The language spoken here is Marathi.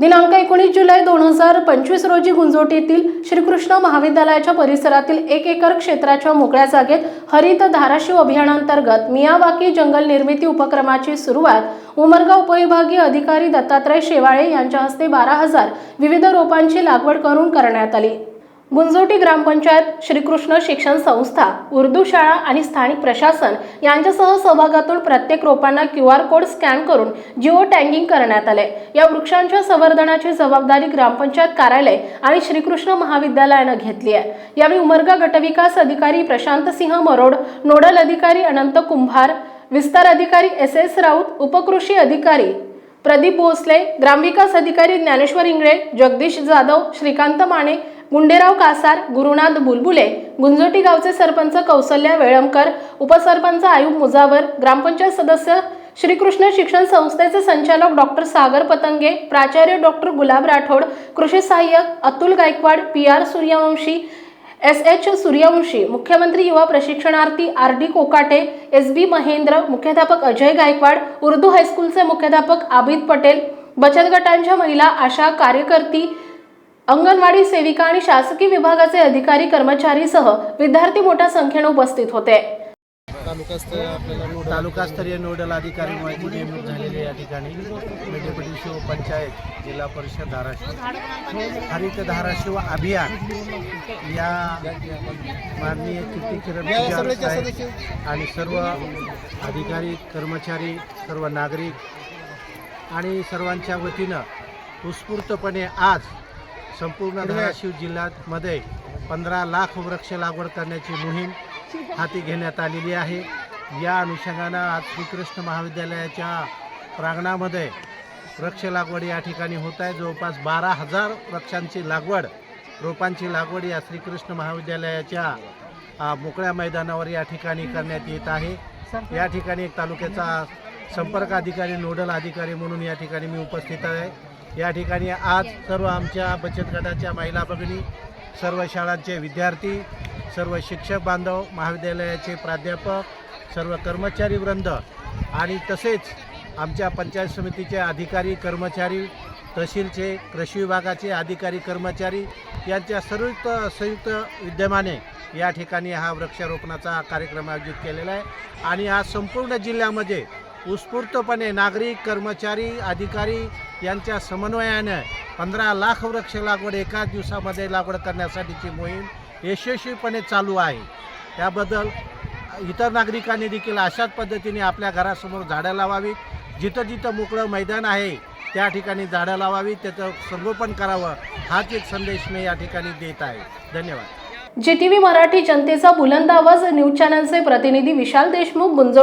दिनांक एकोणीस जुलै दोन हजार पंचवीस रोजी गुंजोटीतील श्रीकृष्ण महाविद्यालयाच्या परिसरातील एक एकर क्षेत्राच्या मोकळ्या जागेत हरित धाराशिव अभियानांतर्गत मियावाकी जंगल निर्मिती उपक्रमाची सुरुवात उमरगा उपविभागीय अधिकारी दत्तात्रय शेवाळे यांच्या हस्ते बारा हजार विविध रोपांची लागवड करून करण्यात आली. गुंजोटी ग्रामपंचायत श्रीकृष्ण शिक्षण संस्था उर्दू शाळा आणि स्थानिक प्रशासन यांच्यासह सहभागातून प्रत्येक रोपांना क्यू आर कोड स्कॅन करून जिओ टॅगिंग करण्यात आले. या वृक्षांच्या संवर्धनाची जबाबदारी ग्रामपंचायत कार्यालय आणि श्रीकृष्ण महाविद्यालयानं घेतली आहे. यावेळी उमरगा गटविकास अधिकारी प्रशांत सिंह मरोड नोडल अधिकारी अनंत कुंभार विस्तार अधिकारी एस एस राऊत उपकृषी अधिकारी प्रदीप भोसले ग्रामविकास अधिकारी ज्ञानेश्वर इंगळे जगदीश जाधव श्रीकांत माने गुंडेराव कासार गुरुनाथ बुलबुले गुंजोटी गावचे सरपंच कौसल्या वेळमकर उपसरपंच आयुब मुजावर ग्रामपंचायत सदस्य श्रीकृष्ण शिक्षण संस्थेचे संचालक डॉक्टर सागर पतंगे प्राचार्य डॉक्टर गुलाब राठोड कृषी सहाय्यक Atul Gaikwad P R Suryavanshi S H Suryavanshi मुख्यमंत्री युवा प्रशिक्षणार्थी R D Kokate S B Mahendra मुख्याध्यापक अजय गायकवाड उर्दू हायस्कूलचे मुख्याध्यापक आबिद पटेल बचत गटांच्या महिला आशा कार्यकर्ती अंगणवाडी सेविका आणि शासकीय विभागाचे अधिकारी कर्मचारीसह विद्यार्थी मोठ्या संख्येने उपस्थित होते. तालुकास्तरीय नोडल तालुकास्तरीय नोडल अधिकारी म्हणून नेमणूक झालेली आहे या ठिकाणी. मेढेपटी शिव पंचायत जिल्हा परिषद धाराशिव. हरित धाराशिव अभियान या माननीय कीर्ती किरण आणि सर्व अधिकारी कर्मचारी सर्व नागरिक आणि सर्वांच्या वतीनं उत्स्फूर्तपणे आज संपूर्ण धाराशिव जिल्ह्यामध्ये पंधरा लाख वृक्ष लागवड करण्याची मोहीम हाती घेण्यात आलेली आहे. या अनुषंगानं आज श्रीकृष्ण महाविद्यालयाच्या प्रांगणामध्ये वृक्ष लागवड या ठिकाणी होत आहे. जवळपास बारा हजार वृक्षांची लागवड रोपांची लागवड या श्रीकृष्ण महाविद्यालयाच्या मोकळ्या मैदानावर या ठिकाणी करण्यात येत आहे. या ठिकाणी एक तालुक्याचा संपर्क अधिकारी नोडल अधिकारी म्हणून या ठिकाणी मी उपस्थित आहे. या ठिकाणी आज सर्व आमच्या बचत गटाच्या महिला भगिनी सर्व शाळांचे विद्यार्थी सर्व शिक्षक बांधव महाविद्यालयाचे प्राध्यापक सर्व कर्मचारी वृंद आणि तसेच आमच्या पंचायत समितीचे अधिकारी कर्मचारी तहसीलचे कृषी विभागाचे अधिकारी कर्मचारी यांच्या संयुक्त संयुक्त विद्यमाने या ठिकाणी हा वृक्षारोपणाचा कार्यक्रम आयोजित केलेला आहे. आणि आज संपूर्ण जिल्ह्यामध्ये उत्स्फूर्तपणे नागरिक कर्मचारी अधिकारी यांच्या समन्वयानं पंधरा लाख वृक्ष लागवड एकाच दिवसामध्ये लागवड करण्यासाठीची मोहीम यशस्वीपणे चालू आहे. त्याबद्दल इतर नागरिकांनी देखील अशाच पद्धतीने आपल्या घरासमोर झाडं लावावीत. जिथं जिथं मोकळं मैदान आहे त्या ठिकाणी झाडं लावावी त्याचं संगोपन करावं हाच एक संदेश मी या ठिकाणी देत आहे. धन्यवाद. जी टी व्ही मराठी जनतेचा बुलंद आवाज न्यूज चॅनलचे प्रतिनिधी विशाल देशमुख गुंजोटी